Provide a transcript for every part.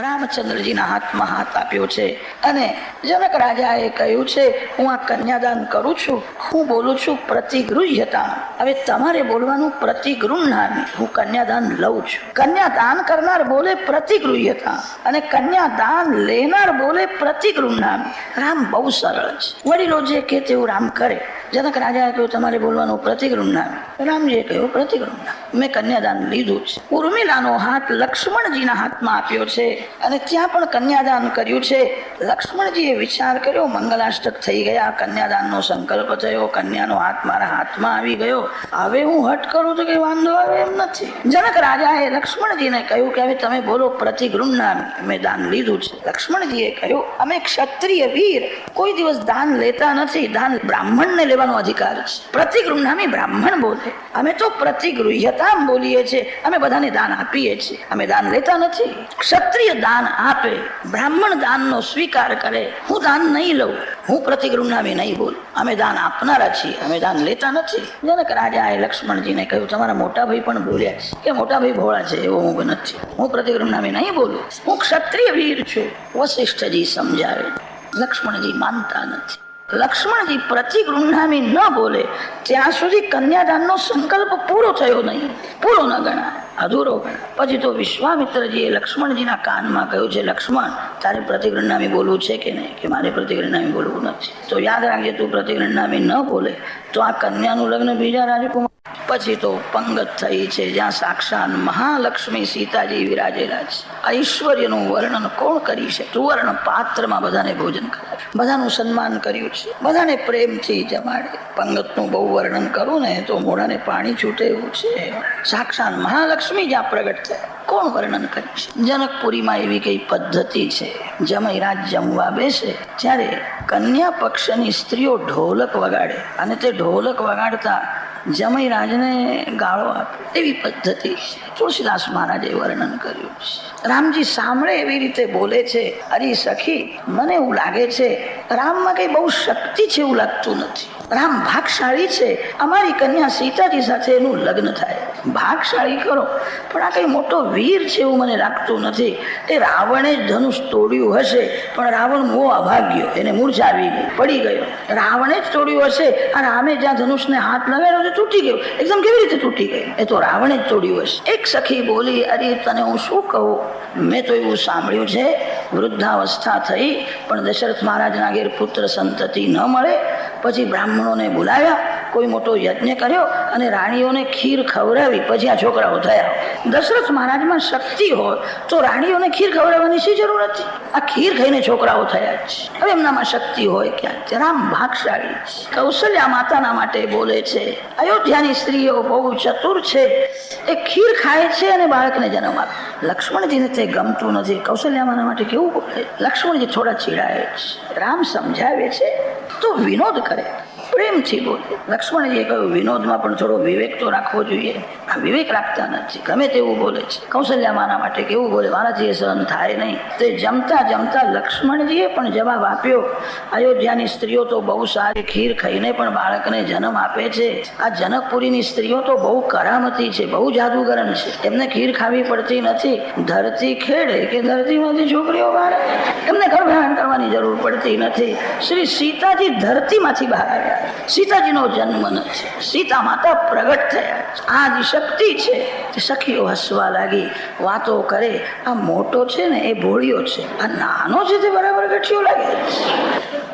રામચંદ્રજીના હાથમાં હાથ આપ્યો છે. અને જનક રાજાએ કહ્યું છે, હું આ કન્યાદાન કરું છું. હું બોલું છું પ્રતિગૃહ્યતા હવે તમારે બોલવાનું પ્રતિગૃહનામી હું કન્યાદાન લઉં છું. કન્યાદાન કરનાર બોલે પ્રતિગૃહ્યતા અને કન્યાદાન લેનાર બોલે પ્રતિગૃહનામી રામ બહુ સરળ છે. વડીલો જે કે તેવું રામ કરે. જનક રાજાએ કહ્યું, તમારે બોલવાનું પ્રતિગૃહનામી રામજીએ કહ્યું પ્રતિગૃહના મેં કન્યાદાન લીધું છે. ઉર્મિલાનો હાથ લક્ષ્મણજીના હાથમાં આપ્યો છે અને ત્યાં પણ કન્યાદાન કર્યું છે. લક્ષ્મણજીએ વિચાર કર્યો, મંગલાષ્ટક થઈ ગયા, કન્યાદાનનો સંકલ્પ થયો, કન્યાનો હાથ મારા હાથમાં આવી ગયો. હવે હું હટ કરું તો કે વાંધો આવે એમ નથી. જનક રાજાએ લક્ષ્મણજીને કહ્યું કે, હવે તમે બોલો પ્રતિગૃહનામી મેં દાન લીધું છે. લક્ષ્મણજીએ કહ્યું, અમે ક્ષત્રિય વીર કોઈ દિવસ દાન લેતા નથી. દાન બ્રાહ્મણને લેવાનો અધિકાર છે. પ્રતિગૃહનામી બ્રાહ્મણ બોલે. અમે તો પ્રતિગૃહ્યતા બોલીએ છીએ. અમે બધાને દાન આપીએ છીએ. અમે દાન લેતા નથી. ક્ષત્રિય દાન આપે. બ્રાહ્મણ દાનનો સ્વીકાર કરે. હું દાન નહીં લઉં. હું પ્રતિગૃહનામી નહીં બોલ. અમે દાન આપનારા છીએ. અમે દાન લેતા નથી. જનક રાજાએ લક્ષ્મણજીને કહ્યું, તમારા મોટા ભાઈ પણ બોલ્યા છે. કે મોટા ભાઈ ભોળા છે? એવો હું નથી. હું પ્રતિગૃહનામી નહીં બોલું. હું ક્ષત્રિય વીર છું. વશિષ્ઠજી સમજાવે. લક્ષ્મણજી માનતા નથી. લક્ષ્મણજી પ્રતિગૃહનામી ન બોલે. ત્યાં સુધી કન્યાદાનનો સંકલ્પ પૂરો થયો નહીં, પૂરો ન ગણાય. અધૂરો પછી તો વિશ્વામિત્રજીએ લક્ષ્મણજીના કાનમાં કહ્યું છે, લક્ષ્મણ, તારે પ્રતિગ્રહનામી બોલવું છે કે નહીં? કે મારે પ્રતિગ્રહનામી બોલવું નથી. તો યાદ રાખજે, તું પ્રતિગ્રહનામી ન બોલે, તો આ કન્યાનું લગ્ન બીજા રાજકુમાર પછી તો પંગત થઈ છે, જ્યાં સાક્ષાત મહાલક્ષ્મી સીતાજી વિરાજેલા છે. ઐશ્વર્યનું વર્ણન કોણ કરી છે સુવર્ણ પાત્રમાં બધાને ભોજન કરાવ્યું બધાનું સન્માન કર્યું છે. બધાને પ્રેમથી જમાડે. પંગતનું બહુ વર્ણન કરું ને તો મોઢાને પાણી છૂટે એવું છે. સાક્ષાત મહાલક્ષ્મી જ્યાં પ્રગટ થયા. કોણ વર્ણન કરે છે જનકપુરીમાં એવી કઈ પદ્ધતિ છે? જમઈ રાત જમવા બેસે ત્યારે કન્યા પક્ષની સ્ત્રીઓ ઢોલક વગાડે. અને તે ઢોલક વગાડતા જમઈ રાજને ગાળો આપે એવી પદ્ધતિ છે. તુલસીદાસ મહારાજે વર્ણન કર્યું છે. રામજી સાંભળે એવી રીતે બોલે છે, અરે સખી, મને એવું લાગે છે, રામમાં કઈ બહુ શક્તિ છે એવું લાગતું નથી. રામ ભાગશાળી છે. અમારી કન્યા સીતાજી સાથે એનું લગ્ન થાય. ભાગશાળી કરો. પણ આ કંઈ મોટો વીર છે એવું મને લાગતું નથી. એ રાવણે જ ધનુષ તોડ્યું હશે, પણ રાવણ મોહ અભાગ્યો, એને મૂર્છા આવી પડી ગયો. રાવણે જ તોડ્યું હશે, આ રામે જ્યાં ધનુષને હાથ લગાડ્યો તો તૂટી ગયો. એકદમ કેવી રીતે તૂટી ગયું? એ તો રાવણે જ તોડ્યું હશે. એક સખી બોલી, અરે, તને હું શું કહું? મેં તો એવું સાંભળ્યું છે, વૃદ્ધાવસ્થા થઈ, પણ દશરથ મહારાજના ઘેર પુત્ર સંતતિ ન મળે. પછી બ્રાહ્મણોને બોલાવ્યા કોઈ મોટો યજ્ઞ કર્યો અને રાણીઓને ખીર ખવડાવી. પછી આ છોકરાઓ થયા. દશરથ મહારાજમાં શક્તિ હોય તો રાણીઓને ખીર ખવડાવવાની શી જરૂર હતી? આ ખીર ખાઈને છોકરાઓ થયા છે હવે એમનામાં શક્તિ હોય ક્યાં જરામ રામ ભાગશાળી કૌશલ્યા માતાના માટે બોલે છે, અયોધ્યાની સ્ત્રીઓ બહુ ચતુર છે. એ ખીર ખાય છે અને બાળકને જન્મ આપે. લક્ષ્મણજીને તે ગમતું નથી. કૌશલ્યામાના માટે કેવું બોલે? લક્ષ્મણજી થોડા ચીડાય છે. રામ સમજાવે છે, તો વિનોદ કરે. પ્રેમથી બોલે. લક્ષ્મણજીએ કહ્યું, વિનોદમાં પણ થોડો વિવેક તો રાખવો જોઈએ. આ વિવેક રાખતા નથી. ગમે તેવું બોલે છે. કૌશલ્યામાના માટે કેવું બોલે? મારાથી સહન થાય નહીં. તે જમતા જમતા લક્ષ્મણજીએ પણ જવાબ આપ્યો, અયોધ્યાની સ્ત્રીઓ તો બહુ સારી ખીર ખાઈને પણ બાળકને જન્મ આપે છે. આ જનકપુરીની સ્ત્રીઓ તો બહુ કરામતી છે, બહુ જાદુગરન છે. એમને ખીર ખાવી પડતી નથી. ધરતી ખેડે કે ધરતીમાંથી છોકરીઓ બહાર. એમને ગર્ભધારણ કરવાની જરૂર પડતી નથી. શ્રી સીતાજી ધરતીમાંથી બહાર આવ્યા. સીતાજીનો જન્મ નથી સીતા માતા પ્રગટ થયા આ જે શક્તિ છે. તે સખીઓ હસવા લાગી. વાતો કરે, આ મોટો છે ને, એ ભોળિયો છે. આ નાનો છે તે બરાબર ગઠિયો લાગે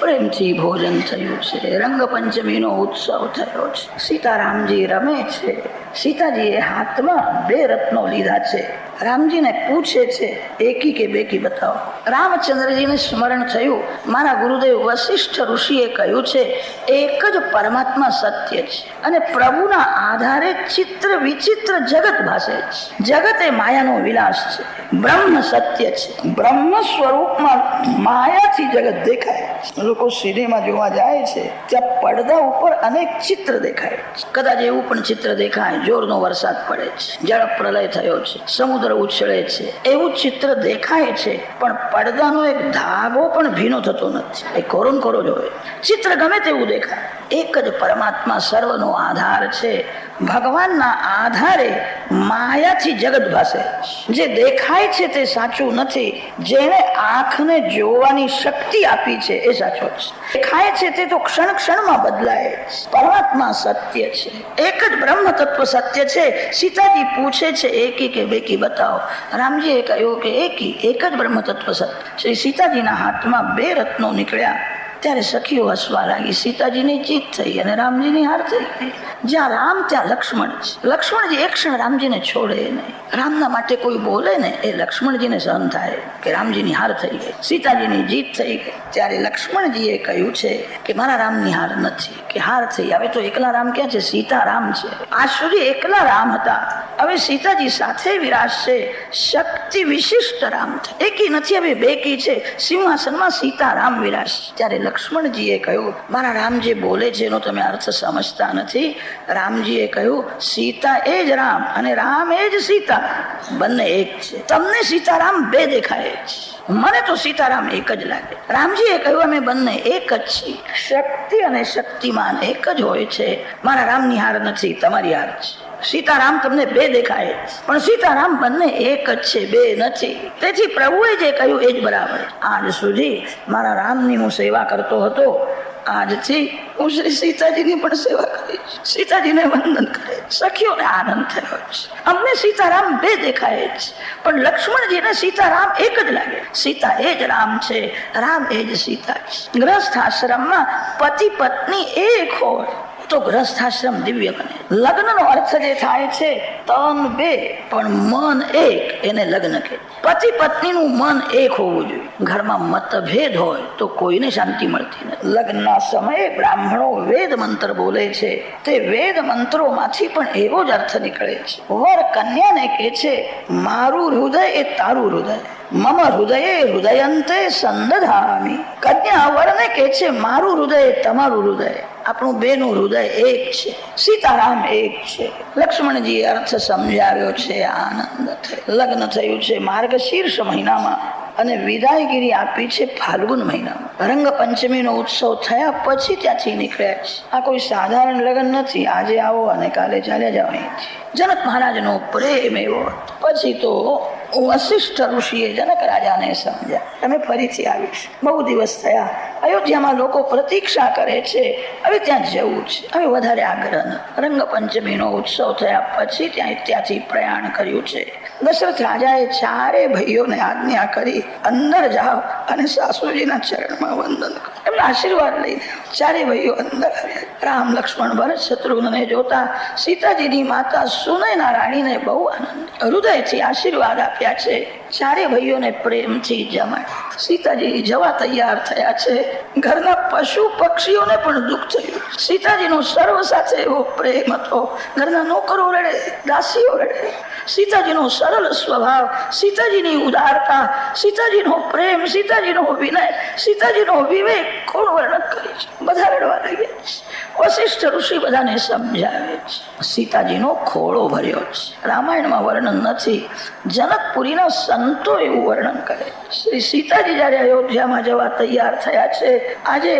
પ્રેમથી ભોજન થયું છે. રંગપંચમીનો ઉત્સવ થયો છે. સીતારામજી રમે છે. સીતાજીએ હાથમાં બે રત્નો લીધા છે. રામજીને પૂછે છે, એકી કે બેકી બતાવો? રામચંદ્રજીને સ્મરણ થયું. મારા ગુરુદેવ વશિષ્ઠ ઋષિએ કહ્યું છે, એક જ પરમાત્મા સત્ય છે અને પ્રભુના આધારે ચિત્ર વિચિત્ર જગત ભાષે છે. જગત એ માયાનો વિલાસ છે. બ્રહ્મ સત્ય છે. બ્રહ્મ સ્વરૂપમાં માયાથી જગત દેખાય લોકો સિનેમા જોવા જાય છે, ત્યાં પડદા ઉપર અનેક ચિત્ર દેખાય છે. કદાચ એવું પણ ચિત્ર દેખાય, જોરનો વરસાદ પડે છે જળ પ્રલય થયો છે, સમુદ્ર ઉછળે છે. એવું ચિત્ર દેખાય છે, પણ પડદાનો એક ધાગો પણ ભીનો થતો નથી. એ કોરોન કોરો જ હોય. ચિત્ર ગમે તેવું દેખાય. એક જ પરમાત્મા સર્વનો આધાર છે. ભગવાનના આધારે માયાથી જગત ભાસે. જે દેખાય છે તે સાચું નથી. જેને આંખને જોવાની શક્તિ આપી છે એ સાચો છે. દેખાય છે તે તો ક્ષણ ક્ષણમાં બદલાય. પરમાત્મા સત્ય છે. એક જ બ્રહ્મ તત્વ સત્ય છે. સીતાજી પૂછે છે એકી કે બેકી બતાવો. રામજીએ કહ્યું કે એકી, એક જ બ્રહ્મ તત્વ સત્ય. શ્રી સીતાજીના હાથમાં બે રત્નો નીકળ્યા. ત્યારે સખીઓ હસવા લાગી. સીતાજીની જીત થઈ અને રામજીની હાર થઈ ગઈ. જ્યાં રામ, ત્યાં લક્ષ્મણ છે લક્ષ્મણજી એક ક્ષણ રામજીને છોડે નહીં. રામના માટે કોઈ બોલે ને એ લક્ષ્મણજીને સહન થાય કે રામજીની હાર થઈ ગઈ. સીતાજીની જીત થઈ ગઈ. ત્યારે લક્ષ્મણજીએ કહ્યું છે કે મારા રામની હાર નથી, કે હાર થઈ. હવે તો એકલા રામ ક્યાં છે? સીતા રામ છે. આ સુધી એકલા રામ હતા. હવે સીતાજી સાથે વિરાજશે. શક્તિ વિશિષ્ટ રામ છે. એકી નથી, હવે બેકી છે. સિંહાસનમાં સીતારામ વિરાજ ત્યારે લક્ષ્મણજીએ કહ્યું, મારા રામ જે બોલે છે એનો તમે અર્થ સમજતા નથી. રામજીએ કહ્યું, સીતા એ જ રામ અને રામ એ જ સીતા. બંને એક છે. તમને સીતારામ બે દેખાય છે. મને તો સીતારામ એક જ લાગે. રામજીએ કહ્યું, અમે બંને એક જ છીએ. શક્તિ અને શક્તિમાન એક જ હોય છે. મારા રામની હાર નથી, તમારી હાર છે. સીતારામ તમને બે દેખાય પણ સીતારામ બંને એક જ છે, બે નથી. તેથી પ્રભુએ જે કહ્યું એ જ બરાબર. આજ સુધી મારા રામની હું સેવા કરતો હતો. આજથી હું શ્રી સીતાજીની પણ સેવા કરીશ. સીતાજીને વંદન કરે. સખીઓને આનંદ થયો છે અમને સીતારામ બે દેખાય છે પણ લક્ષ્મણજીને સીતારામ એક જ લાગે. સીતા એ જ રામ છે, રામ એ જ સીતા છે. ગ્રસ્થ આશ્રમમાં પતિ પત્ની એક હોય. તો ગ્રસ્થાશ્રમ દિવ્ય બને લગ્નનો અર્થ જે થાય છે, તન બે, પણ મન એક, એને લગ્ન કે પતિ પત્નીનું મન એક હોવું જોઈએ. ઘરમાં મતભેદ હોય તો કોઈને શાંતિ મળતી નથી. લગ્નના સમયે બ્રાહ્મણો વેદ મંત્ર બોલે છે. તે વેદ મંત્રોમાંથી પણ એવો જ અર્થ નીકળે છે. વર કન્યાને કે છે, મારું હૃદય એ તારું હૃદય. મમ હૃદયે હૃદયંતે સંદધામી. કન્યા વરને કે છે, મારું હૃદય તમારું હૃદય. આપણું બેનું હૃદય એક છે. સીતારામ એક છે. લક્ષ્મણજી અર્થ સમજાવ્યો છે, આનંદ લગ્ન થયું છે માર્ગશીર્ષ મહિનામાં અને વિદાયગીરી આપી છે ફાલ્ગુન મહિનામાં. રંગ પંચમીનો ઉત્સવ થયા પછી ત્યાંથી નીકળ્યા છે. આ કોઈ સાધારણ લગ્ન નથી. આજે આવો અને કાલે ચાલ્યા જાવ અહીંથી. જનક મહારાજનો પ્રેમ એવો. પછી તો વશિષ્ઠ ઋષિએ જનક રાજાને સમજ્યા. તમે ફરીથી આવીશ બહુ દિવસ થયા. અયોધ્યામાં લોકો પ્રતીક્ષા કરે છે. હવે ત્યાં જવું છે. હવે વધારે આગ્રહ ન. રંગ ઉત્સવ થયા પછી ત્યાં ત્યાંથી પ્રયાણ કર્યું છે. દશરથ રાજાએ ચારે ભાઈઓને આજ્ઞા કરી, અંદર જાઓ અને સાસુજીના ચરણમાં વંદન કરો. એમના આશીર્વાદ લઈને ચારે ભાઈઓ અંદર રામ, લક્ષ્મણ, ભરત, શત્રુઘ્નને જોતા સીતાજીની માતા સુનયના રાણીને બહુ આનંદ હૃદયથી આશીર્વાદ આપ્યા છે. ચારે ભાઈઓને પ્રેમથી જમાડ. સીતાજી જવા તૈયાર થયા છે. ઘરના પશુ પક્ષીઓને પણ દુઃખ થયું. સીતાજીનો સર્વ સાથે એવો પ્રેમ હતો. ઘરના નોકરો રડે, દાસીઓ રડે. સીતાજીનો સરળ સ્વભાવ, સીતાજીની ઉદારતા, સીતાજીનો પ્રેમ, સીતાજીનો વિનય, સીતાજીનો વિવેક કોણ વર્ણન કરે છે? બધા રડવા લાગ્યા છે. વશિષ્ઠ ઋષિ બધાને સમજાવે છે. સીતાજીનો ખોળો ભર્યો છે. રામાયણમાં વર્ણન નથી. જનકપુરીના સંતો એવું વર્ણન કરે શ્રી સીતાજી જ્યારે અયોધ્યામાં જવા તૈયાર થયા છે, આજે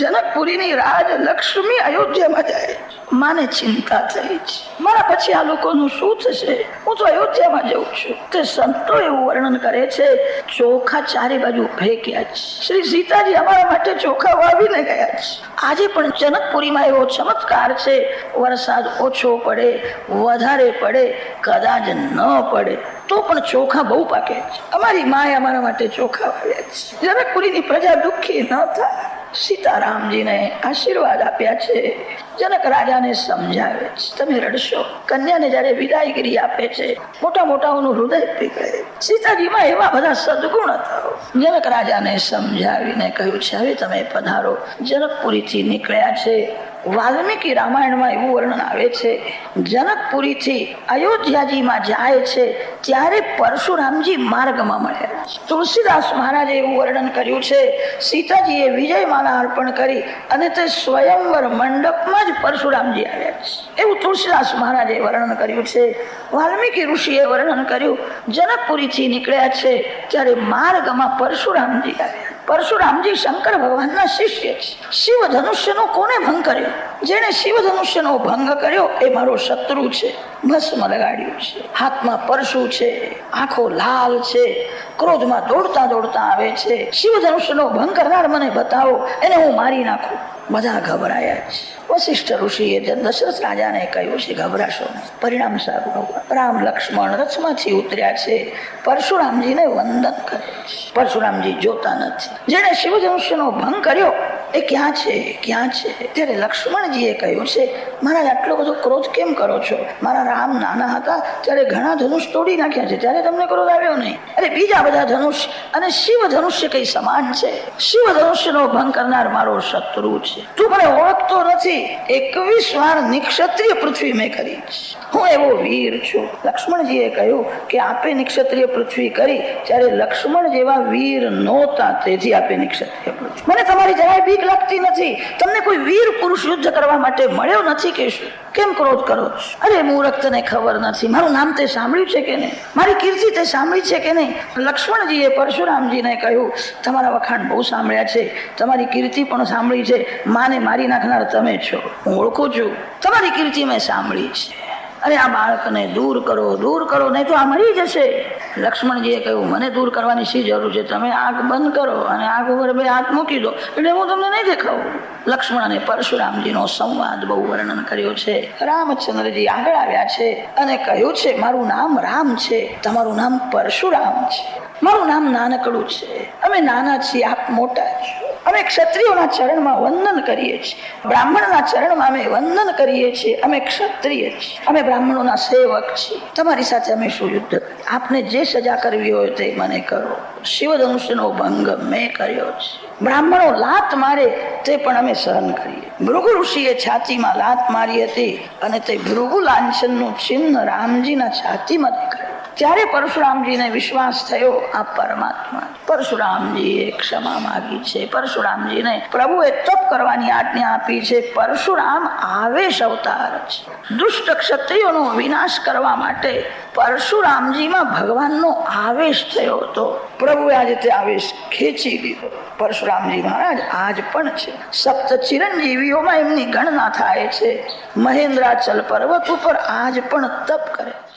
જનકપુરીની રાજ લક્ષ્મી અયોધ્યામાં જાય. માને ચિંતા થઈ છે. મારા પછી આ લોકોનું શું થશે? હું તો અયોધ્યામાં જઉં છું. તે સંતો એવું વર્ણન કરે છે, ચોખા ચારે બાજુ ફેંક્યા છે. શ્રી સીતાજી અમારા માટે ચોખા વાવીને ગયા છે. આજે પણ જનકપુરીમાં એવો ચમત્કાર છે, વરસાદ ઓછો પડે, વધારે પડે, કદાચ ન પડે, તો પણ ચોખા બહુ પાકે છે. અમારી માએ અમારા માટે ચોખા વાવ્યા છે. જનકપુરીની પ્રજા દુઃખી ન થાય. સીતારામજીને આશીર્વાદ આપ્યા છે. જનક રાજાને સમજાવે છે. તમે રડશો. કન્યાને જ્યારે વિદાયગીરી આપે છે મોટા મોટાઓનું હૃદય પીગળે. સીતાજીમાં એવા બધા સદગુણ હતા. જનક રાજાને સમજાવીને કહ્યું છે, હવે તમે પધારો. જનકપુરીથી નીકળ્યા છે. વાલ્મીકી રામાયણમાં એવું વર્ણન આવે છે, જનકપુરીથી અયોધ્યાજીમાં જાય છે ત્યારે પરશુરામજી માર્ગમાં મળ્યા. તુલસીદાસ મહારાજે એવું વર્ણન કર્યું છે, સીતાજીએ વિજયમાલા અર્પણ કરી અને તે સ્વયંવર મંડપમાં જ પરશુરામજી આવ્યા છે. એવું તુલસીદાસ મહારાજે વર્ણન કર્યું છે. વાલ્મીકી ઋષિએ વર્ણન કર્યું, જનકપુરીથી નીકળ્યા છે ત્યારે માર્ગમાં પરશુરામજી આવ્યા પરશુરામજી શંકર ભગવાનના શિષ્ય છે. શિવ ધનુષ્યનો કોને ભંગ કર્યો? જેને શિવ ધનુષ્યનો ભંગ કર્યો એ મારો શત્રુ છે. ભસ્મ લગાડ્યું છે. હાથમાં પરશુ છે. આંખો લાલ છે. ક્રોધમાં દોડતા દોડતા આવે છે. શિવ ધનુષ્યનો ભંગ કરનાર મને બતાવો, એને હું મારી નાખું. બધા ગભરાયા છે. વશિષ્ઠ ઋષિએ દશરથ રાજાને કહ્યું છે, ગભરાશો પરિણામ સારું રામ, લક્ષ્મણ રથમાંથી ઉતર્યા છે. પરશુરામજીને વંદન કરે છે. પરશુરામજી જોતા નથી. જેને શિવધનુષ્યનો ભંગ કર્યો એ ક્યાં છે? ક્યાં છે? ત્યારે લક્ષ્મણજીએ કહ્યું છે મારા આટલો બધો ક્રોધ કેમ કરો છો? મારા રામ નાના હતા, ત્યારે ઘણા ધનુષ તોડી નાખ્યા છે, ત્યારે તમને ક્રોધ આવ્યો નહીં. અરે બીજા બધા ધનુષ અને શિવ ધનુષ્ય કઈ સમાન છે? શિવ ધનુષ્યનો ભંગ કરનાર મારો શત્રુ છે. તું મને ઓળખતો નથી. એકવીસ વાર નિક્ષત્રિય પૃથ્વી મેં કરી હું એવો વીર છું. લક્ષ્મણજીએ કહ્યું કે આપે નિક્ષત્રિય પૃથ્વી કરી, ત્યારે લક્ષ્મણ જેવા વીર નહોતા, તેથી આપે નિક્ષત્રિય પૃથ્વી. મને તમારી જરાય બીક લાગતી નથી. તમને કોઈ વીર પુરુષ યુદ્ધ કરવા માટે મળ્યો નથી કે શું? કેમ ક્રોધ કરો? અરે મૂરખ તને ખબર નથી. મારું નામ તે સાંભળ્યું છે કે નહીં? મારી કીર્તિ તે સાંભળી છે કે નહીં? લક્ષ્મણજીએ પરશુરામજીને કહ્યું, તમારા વખાણ બહુ સાંભળ્યા છે. તમારી કીર્તિ પણ સાંભળી છે. માને મારી નાખનાર તમે છો. હું ઓળખું છું. તમારી કીર્તિ મેં સાંભળી છે. અરે આ બાળકને દૂર કરો દૂર કરો, નહીં તો આ મરી જશે. લક્ષ્મણજીએ કહ્યું, મને દૂર કરવાની શી જરૂર છે? તમે આંખ બંધ કરો અને આંખ ઉપર બે હાથ મૂકી દો, એટલે હું તમને નહીં દેખાવું. લક્ષ્મણ અને પરશુરામજીનો સંવાદ બહુ વર્ણન કર્યો છે. રામચંદ્રજી આગળ આવ્યા છે અને કહ્યું છે, મારું નામ રામ છે, તમારું નામ પરશુરામ છે. મારું નામ નાનકડું છે. અમે નાના છીએ, આપ મોટા છો. અમે ક્ષત્રિયોના ચરણમાં વંદન કરીએ છીએ. બ્રાહ્મણના ચરણમાં અમે વંદન કરીએ છીએ. અમે ક્ષત્રિય છીએ. અમે બ્રાહ્મણોના સેવક છીએ. તમારી સાથે અમે શું યુદ્ધ આપને જે સજા કરવી હોય તે મને કરો. શિવધનુષ્યનો ભંગ મેં કર્યો છે. બ્રાહ્મણો લાત મારે તે પણ અમે સહન કરીએ. ભૃગુ ઋષિએ છાતીમાં લાત મારી હતી અને તે ભૃગુ લાંછનનું ચિહ્ન રામજીના છાતીમાં દેખાયું ત્યારે પરશુરામજીને વિશ્વાસ થયો આ પરમાત્મા પરશુરામજીએ ક્ષમા માગી છે. પરશુરામજીને પ્રભુએ તપ કરવાની આજ્ઞા આપી છે. પરશુરામ આવેશ અવતાર છે. દુષ્ટ ક્ષત્રિયોનો વિનાશ કરવા માટે પરશુરામજીમાં ભગવાનનો આવેશ થયો હતો. પ્રભુએ આજે તે આવેશ ખેંચી લીધો. પરશુરામજી મહારાજ આજ પણ છે. સપ્ત ચિરંજીવીઓમાં એમની ગણના થાય છે. મહેન્દ્રાચલ પર્વત ઉપર આજ પણ તપ કરે છે.